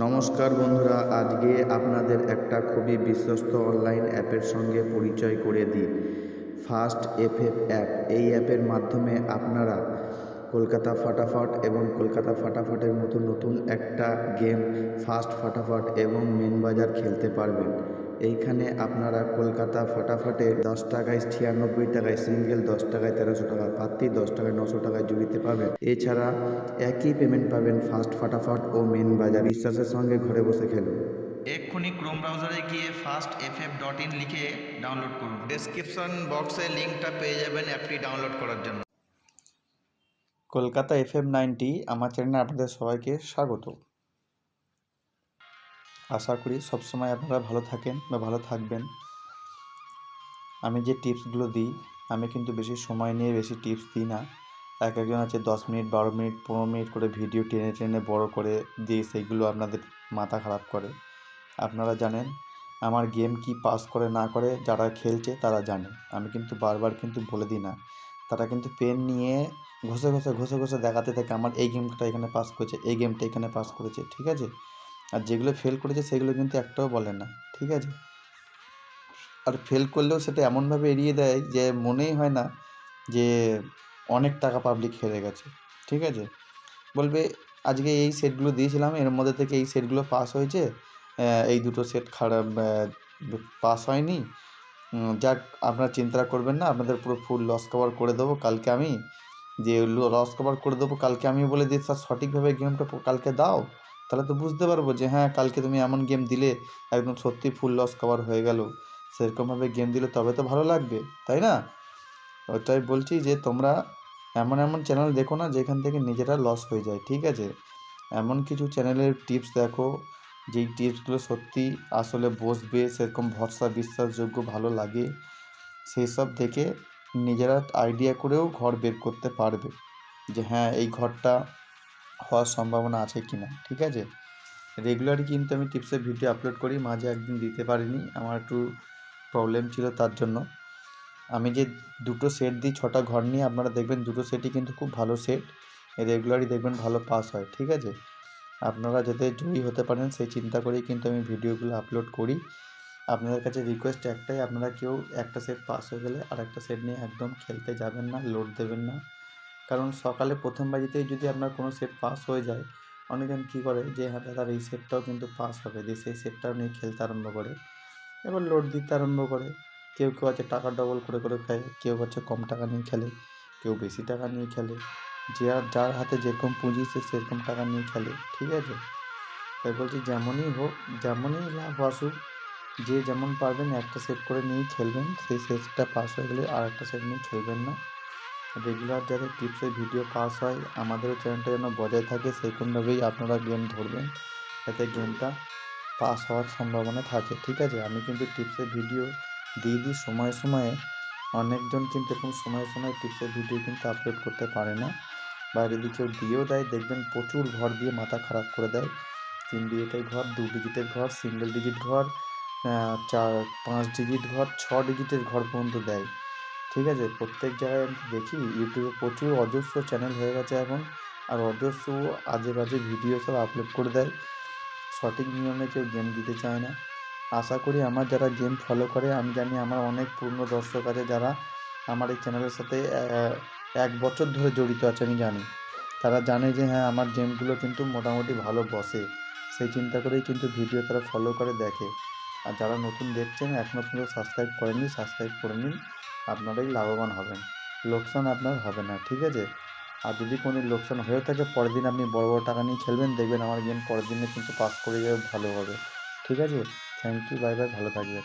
নমস্কার বন্ধুরা, আজকে আপনাদের একটা খুবই বিশ্বস্ত অনলাইন অ্যাপের সঙ্গে পরিচয় করে দিই। ফার্স্ট এফ অ্যাপ এই অ্যাপের মাধ্যমে আপনারা কলকাতা ফাটাফাট এবং কলকাতা ফাটাফাটের মতো নতুন একটা গেম ফার্স্ট ফাটাফাট এবং মেন বাজার খেলতে পারবেন। এইখানে আপনারা কলকাতা ফাটাফাটে দশ টাকায় ছিয়ানব্বই টাকায় সিঙ্গেল দশ টাকায় তেরোশো টাকা পাত্তি দশ টাকায় নশো টাকায় জুড়িতে পাবেন। এছাড়া একই পেমেন্ট পাবেন ফাস্ট ফাটাফাট ও মেন বাজার। বিশ্বাসের সঙ্গে ঘরে বসে খেলুন। এক্ষুনি ক্রোম ব্রাউজারে গিয়ে first F F dot in লিখে ডাউনলোড করুন। ডেসক্রিপশন বক্সে লিঙ্কটা পেয়ে যাবেন অ্যাপটি ডাউনলোড করার জন্য। কলকাতা এফ এম নাইনটি আমার চ্যানেলে আপনাদের সবাইকে স্বাগত। আশা করি সবসময় আপনারা ভালো থাকেন বা ভালো থাকবেন। আমি যে টিপসগুলো দিই, আমি কিন্তু বেশি সময় নিয়ে বেশি টিপস দিই না। এক একজন আছে দশ মিনিট, বারো মিনিট, পনেরো মিনিট করে ভিডিও টেনে টেনে বড় করে দিয়ে সেইগুলো আপনাদের মাথা খারাপ করে। আপনারা জানেন, আমার গেম কি পাস করে না করে যারা খেলছে তারা জানে। আমি কিন্তু বারবার কিন্তু বলে দিই না। তারা কিন্তু পেন নিয়ে ঘষে ঘষে ঘষে ঘষে দেখাতে থাকে, আমার এই গেমটা এখানে পাস করেছে, এই গেমটা এখানে পাস করেছে, ঠিক আছে? আর যেগুলো ফেল করেছে সেগুলো কিন্তু একটাও বলে না, ঠিক আছে? আর ফেল করলেও সেটা এমনভাবে এড়িয়ে দেয় যে মনেই হয় না যে অনেক টাকা পাবলিক হেরে গেছে, ঠিক আছে? বলবে, আজকে এই সেটগুলো দিয়েছিলাম, এর মধ্যে থেকে এই সেটগুলো পাস হয়েছে এই দুটো সেট খারাপ পাস হয়নি। যাক, আপনারা চিন্তা করবেন না, আপনাদের পুরো ফুল লস কভার করে দেবো কালকে আমি। যে লস কভার করে দেবো কালকে আমি বলে দিই স্যার সঠিকভাবে গেমটা কালকে দাও। তাহলে তো বুঝতে পারব যে হ্যাঁ কালকে তুমি এমন গেম দিলে, একদম সত্যি ফুল লস কভার হয়ে গেল। সেরকমভাবে গেম দিলে তবে তো ভালো লাগবে, তাই না? ওটাই বলছি যে, তোমরা এমন এমন চ্যানেল দেখো না, যেখান থেকে নিজেরা লস হয়ে যায়, ঠিক আছে? এমন কিছু চ্যানেলের টিপস দেখো, যেই টিপসগুলো সত্যি আসলে বসবে, সেরকম ভরসা, বিশ্বাসযোগ্য, ভালো লাগে সেই সব দেখে নিজেরা আইডিয়া করেও ঘর বের করতে পারবে। যে হ্যাঁ এই ঘরটা হওয়ার সম্ভাবনা আছে কি না, ঠিক আছে? রেগুলারই কিন্তু আমি টিপসের ভিডিও আপলোড করি, মাঝে একদিন দিতে পারিনি, আমার একটু প্রবলেম ছিল তার জন্য। আমি যে দুটো সেট দিই, ছটা ঘর নিয়ে, আপনারা দেখবেন দুটো সেটই কিন্তু খুব ভালো সেট রেগুলারই দেখবেন ভালো পাস হয়, ঠিক আছে? আপনারা যাতে জয়ী হতে পারেন, সেই চিন্তা করেই কিন্তু আমি ভিডিওগুলো আপলোড করি। আপনাদের কাছে রিকোয়েস্ট একটাই, আপনারা কেউ একটা সেট পাস হয়ে গেলে আর একটা সেট নিয়ে একদম খেলতে যাবেন না লোড দেবেন না। কারণ সকালে প্রথম বাজিতেই যদি আপনার কোনো সেট পাস হয়ে যায় অনেকজন কী করে যে হ্যাঁ দাদার এই সেটটাও কিন্তু পাস হবে দিয়ে সেই সেটটাও নিয়ে খেলতে আরম্ভ করে। এবার লোড দিতে আরম্ভ করে। কেউ কেউ আছে টাকা ডবল করে করে খায়, কেউ হচ্ছে কম টাকা নিয়ে খেলে, কেউ বেশি টাকা নিয়ে খেলে। যে, আর যার হাতে যেরকম পুঁজি, সে সেরকম টাকা নিয়ে খেলে, ঠিক আছে? তাই বলছি, যেমনই হোক, যেমনই লাভ আসুক, যে যেমন পারবেন একটা সেট করে নিয়েই খেলবেন, সেই সেটটা পাস হয়ে গেলে আর একটা সেট নিয়ে খেলবেন না। রেগুলার যাতে টিপসের ভিডিও পাস হয়, আমাদেরও চ্যানেলটা যেন বজায় থাকে সেরকমভাবেই আপনারা গেম ধরবেন। যাতে গেমটা পাস হওয়ার সম্ভাবনা থাকে। ঠিক আছে? আমি কিন্তু টিপসের ভিডিও দিয়ে দিই সময়ে সময়ে। অনেকজন কিন্তু এরকম সময়ে সময়ে টিপসের ভিডিও কিন্তু আপলোড করতে পারে না। বা যদি কেউ দিয়েও দেয়, দেখবেন প্রচুর ঘর দিয়ে মাথা খারাপ করে দেয়। তিন ডিজিটের ঘর, দু ডিজিটের ঘর, সিঙ্গেল ডিজিট ঘর চার, পাঁচ ডিজিট ঘর, ছ ডিজিটের ঘর পর্যন্ত দেয়। ঠিক আছে? প্রত্যেক জায়গায় আমি দেখি ইউটিউবে প্রচুর অজস্র চ্যানেল হয়ে গেছে এখন। আর অজস্র আজে বাজে ভিডিও সব আপলোড করে দেয়। সঠিক নিয়মে কেউ গেম দিতে চায় না। আশা করি আমার যারা গেম ফলো করে, আমি জানি আমার অনেক পুরনো দর্শক আছে যারা আমার এই চ্যানেলের সাথে এক বছর ধরে জড়িত আছে, আমি জানি। তারা জানে যে হ্যাঁ আমার গেমগুলো কিন্তু মোটামুটি ভালো বসে। সেই চিন্তা করেই কিন্তু ভিডিও তারা ফলো করে, দেখে। আর যারা নতুন দেখছেন, এখনও পর্যন্ত সাবস্ক্রাইব করেননি সাবস্ক্রাইব করে নিন। আপনারাই লাভবান হবেন। লোকসান আপনার হবে না, ঠিক আছে? আর যদি কোনো লোকসান হয়ে থাকে, পরের দিন আপনি বড় বড় টাকা নিয়ে খেলবেন, দেখবেন আমার গেম পরের দিনে কিন্তু পাস করে যাবে, ভালো হবে। ঠিক আছে? থ্যাংক ইউ বাই বাই ভালো থাকবেন।